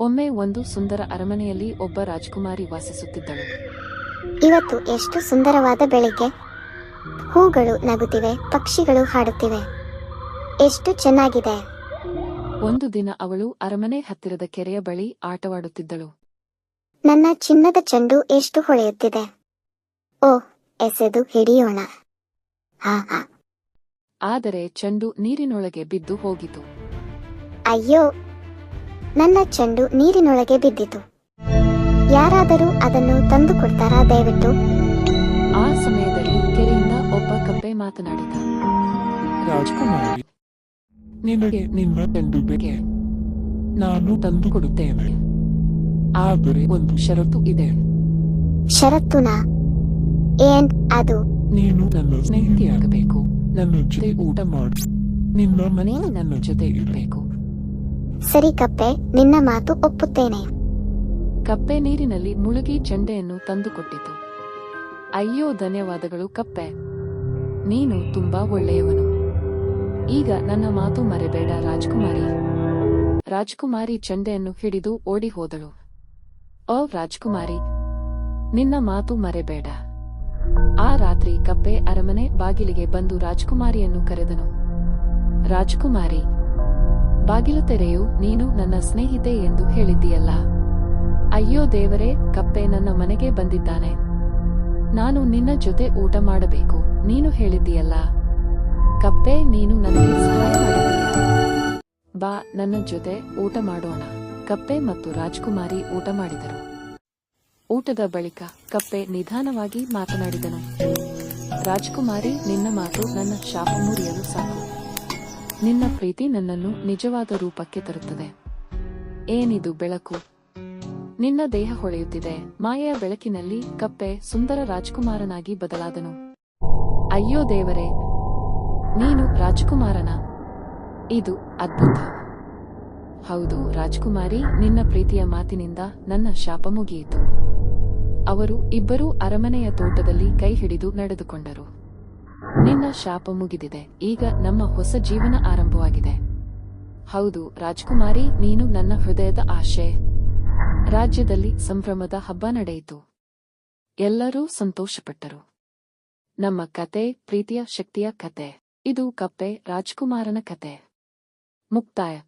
ಒಮ್ಮೆ ಒಂದು ಸುಂದರ ಅರಮನೆಯಲ್ಲಿ ಒಬ್ಬ ರಾಜಕುಮಾರಿ ವಾಸಿಸುತ್ತಿದ್ದಳು. ಇವತ್ತು ಎಷ್ಟು ಸುಂದರವಾದ ಬೆಳಿಗ್ಗೆ. ಹೂಗಳು ನಗುತ್ತಿವೆ ಪಕ್ಷಿಗಳು ಹಾಡುತ್ತಿವೆ. ಎಷ್ಟು ಚೆನ್ನಾಗಿದೆ. ಒಂದು ದಿನ ಅವಳು ಅರಮನೆ ಹತ್ತಿರದ ಕೆರೆಯ ಬಳಿ ಆಟವಾಡುತ್ತಿದ್ದಳು. ನನ್ನ ಚಿನ್ನದ ಚೆಂಡು ಎಷ್ಟು ಹೊಳೆಯುತ್ತಿದೆ. ಓ ಎಸೆದು ಹಿಡಿಯೋಣ. ಹಾ ಹಾ. ಆದರೆ ಚೆಂಡು ನೀರಿನೊಳಗೆ ಬಿದ್ದು ಹೋಗಿತು. ಅಯ್ಯೋ ನನ್ನ ಚೆಂಡು ನೀರಿನೊಳಗೆ ಬಿದ್ದಿತು. ಯಾರಾದರೂ ಅದನ್ನು ತಂದು ಕೊಡ್ತಾರಾ ದಯವಿಟ್ಟು? ಆ ಸಮಯದಲ್ಲಿ ಕೆರೆಯಿಂದ ಒಬ್ಬ ಕಪ್ಪೆ ಮಾತನಾಡಿದ. ರಾಜಕುಮಾರಿ ನಿನಗೆ ನಿಮ್ಮ ಚೆಂಡು ಬೇಕೆ? ನಾನು ತಂದು ಕೊಡುತ್ತೇನೆ. ಆದರೆ ಒಂದು ಷರತ್ತು ಇದೆ. ಷರತ್ತುನಾ? ಏನ್ ಅದು? ನೀನು ನನ್ನ ಸ್ನೇಹಿತೆಯಾಗಬೇಕು. ನನ್ನ ಜೊತೆ ಊಟ ಮಾಡು. ನಿಮ್ಮ ಮನೆ ನನ್ನ ಜೊತೆ ಇರಬೇಕು. ಸರಿ ಕಪ್ಪೆ, ನಿನ್ನ ಮಾತು ಒಪ್ಪುತ್ತೇನೆ. ಕಪ್ಪೆ ನೀರಿನಲ್ಲಿ ಮುಳುಗಿ ಚಂಡೆಯನ್ನು ತಂದುಕೊಟ್ಟಿತು. ಅಯ್ಯೋ ಧನ್ಯವಾದಗಳು ಕಪ್ಪೆ. ನೀನು ತುಂಬಾ ಒಳ್ಳೆಯವನು. ಈಗ ನನ್ನ ಮಾತು ಮರೆಬೇಡ ರಾಜ್ಕುಮಾರಿ. ರಾಜ್ಕುಮಾರಿ ಚಂಡೆಯನ್ನು ಹಿಡಿದು ಓಡಿ ಹೋದಳು ಓ ರಾಜ್ಕುಮಾರಿ, ನಿನ್ನ ಮಾತು ಮರೆಬೇಡ. ಆ ರಾತ್ರಿ ಕಪ್ಪೆ ಅರಮನೆ ಬಾಗಿಲಿಗೆ ಬಂದು ರಾಜ್ಕುಮಾರಿಯನ್ನು ಕರೆದನು. ರಾಜ್ಕುಮಾರಿ ಬಾಗಿಲು ತೆರೆಯು, ನೀನು ನನ್ನ ಸ್ನೇಹಿತೆ ಎಂದು ಹೇಳಿದ್ದೀಯಲ್ಲ. ಅಯ್ಯೋ ದೇವರೇ, ಕಪ್ಪೆ ನನ್ನ ಮನೆಗೆ ಬಂದಿದ್ದಾನೆ. ನಾನು ನಿನ್ನ ಜೊತೆ ಊಟ ಮಾಡಬೇಕು, ನೀನು ಹೇಳಿದ್ದೀಯಲ್ಲ. ಕಪ್ಪೆ, ನೀನು ನನಗೆ ಸಹಾಯ ಬಾ, ನನ್ನ ಜೊತೆ ಊಟ ಮಾಡೋಣ. ಕಪ್ಪೆ ಮತ್ತು ರಾಜ್ಕುಮಾರಿ ಊಟ ಮಾಡಿದರು. ಊಟದ ಬಳಿಕ ಕಪ್ಪೆ ನಿಧಾನವಾಗಿ ಮಾತನಾಡಿದನು. ರಾಜ್ಕುಮಾರಿ, ನಿನ್ನ ಮಾತು ನನ್ನ ಶಾಪ ಮುರಿಯಲು ಸಾಕು. ನಿನ್ನ ಪ್ರೀತಿ ನನ್ನನ್ನು ನಿಜವಾದ ರೂಪಕ್ಕೆ ತರುತ್ತದೆ. ಏನಿದು ಬೆಳಕು? ನಿನ್ನ ದೇಹ ಹೊಳೆಯುತ್ತಿದೆ. ಮಾಯೆಯ ಬೆಳಕಿನಲ್ಲಿ ಕಪ್ಪೆ, ಸುಂದರ ರಾಜಕುಮಾರನಾಗಿ ಬದಲಾದನು. ಅಯ್ಯೋ ದೇವರೇ, ನೀನು ರಾಜಕುಮಾರನ? ಇದು ಅದ್ಭುತ. ಹೌದು, ರಾಜಕುಮಾರಿ, ನಿನ್ನ ಪ್ರೀತಿಯ ಮಾತಿನಿಂದ ನನ್ನ ಶಾಪ ಮುಗಿಯಿತು. ಅವರು ಇಬ್ಬರೂ ಅರಮನೆಯ ತೋಟದಲ್ಲಿ ಕೈ ಹಿಡಿದು ನಡೆದುಕೊಂಡರು. ಶಾಪ ಮುಗಿದಿದೆ. ಈಗ ನಮ್ಮ ಹೊಸ ಜೀವನ ಆರಂಭವಾಗಿದೆ. ಹೌದು, ರಾಜ್ಕುಮಾರಿ, ನೀನು ನನ್ನ ಹೃದಯದ ಆಶೆ. ರಾಜ್ಯದಲ್ಲಿ ಸಂಭ್ರಮದ ಹಬ್ಬ ನಡೆಯಿತು. ಎಲ್ಲರೂ ಸಂತೋಷಪಟ್ಟರು. ನಮ್ಮ ಕತೆ, ಪ್ರೀತಿಯ ಶಕ್ತಿಯ ಕತೆ. ಇದು ಕಪ್ಪೆ ರಾಜ್ಕುಮಾರನ ಕತೆ. ಮುಕ್ತಾಯ.